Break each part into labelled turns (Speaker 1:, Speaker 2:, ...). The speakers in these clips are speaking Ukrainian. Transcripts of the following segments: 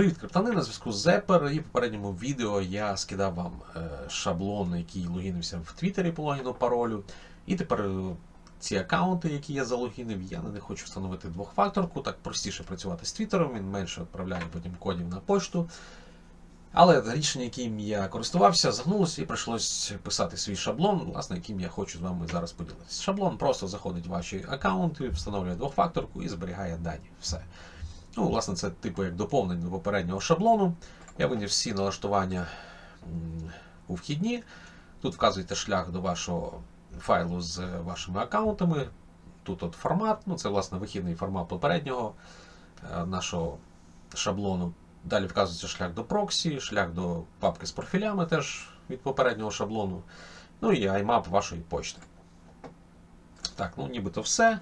Speaker 1: Привіт, криптани, на зв'язку з Zepper. І в попередньому відео я скидав вам е, шаблон, який логінився в Твіттері по логіну паролю. І тепер е, ці аккаунти, які я залогінив, я них хочу встановити двохфакторку. Так простіше працювати з Твіттером, він менше відправляє потім кодів на пошту. Але рішення, яким я користувався, загнулося і прийшлось писати свій шаблон, власне, яким я хочу з вами зараз поділитися. Шаблон просто заходить в ваші аккаунти, встановлює двохфакторку і зберігає дані. Все. Ну, власне, це типу як доповнення до попереднього шаблону. Я виніс всі налаштування у вхідні. Тут вказуєте шлях до вашого файлу з вашими аккаунтами. Тут от формат, ну це власне вихідний формат попереднього е, нашого шаблону. Далі вказується шлях до проксі, шлях до папки з профілями теж від попереднього шаблону. Ну і IMAP вашої почти. Так, ну нібито все.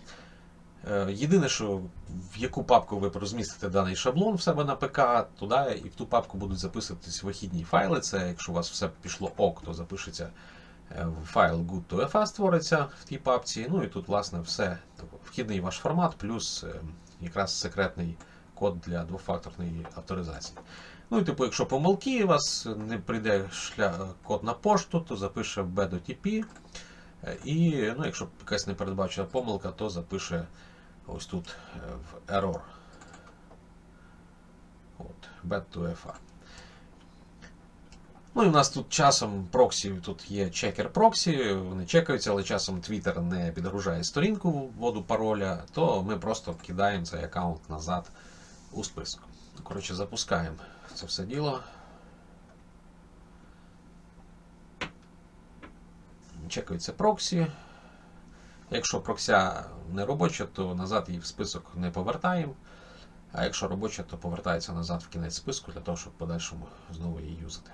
Speaker 1: Е, Єдине, що в яку папку ви розмістите даний шаблон в себе на ПК, туди і в ту папку будуть записуватись вихідні файли. Це якщо у вас все пішло ок, то запишеться е, файл good2fa створиться в тій папці. Ну і тут, власне, все. Тобто Вхідний ваш формат, плюс е, якраз секретний код для двофакторної авторизації. Ну і типу, якщо помилки, у вас не прийде шля... код на пошту, то запише b.tp. Е, І ну, якщо якась непередбачена помилка, то запише ось тут е, в error. От, bad to FA. Ну і в нас тут часом проксі, тут є чекер проксі, вони чекаються, але часом Twitter не підгружає сторінку вводу пароля, то ми просто кидаємо цей аккаунт назад у список. Коротше, запускаємо це все діло. Чекається проксі. Якщо прокся не робоча, то назад її в список не повертаємо. А якщо робоча, то повертається назад в кінець списку для того, щоб в подальшому знову її юзати.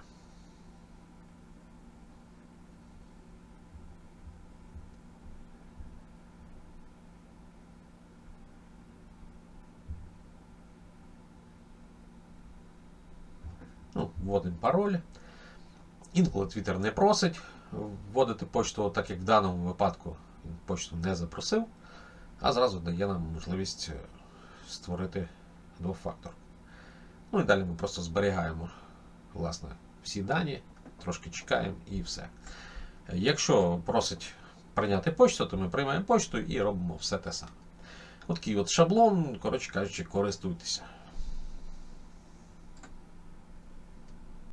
Speaker 1: Ну, вводимо пароль. Інколи Twitter не просить вводити почту, так як в даному випадку він почту не запросив, а зразу дає нам можливість е, створити двофактор. Ну і далі ми просто зберігаємо власне, всі дані, трошки чекаємо і все. Е, Якщо просить прийняти почту, то ми приймаємо почту і робимо все те саме. От такий от шаблон, коротше кажучи, користуйтеся.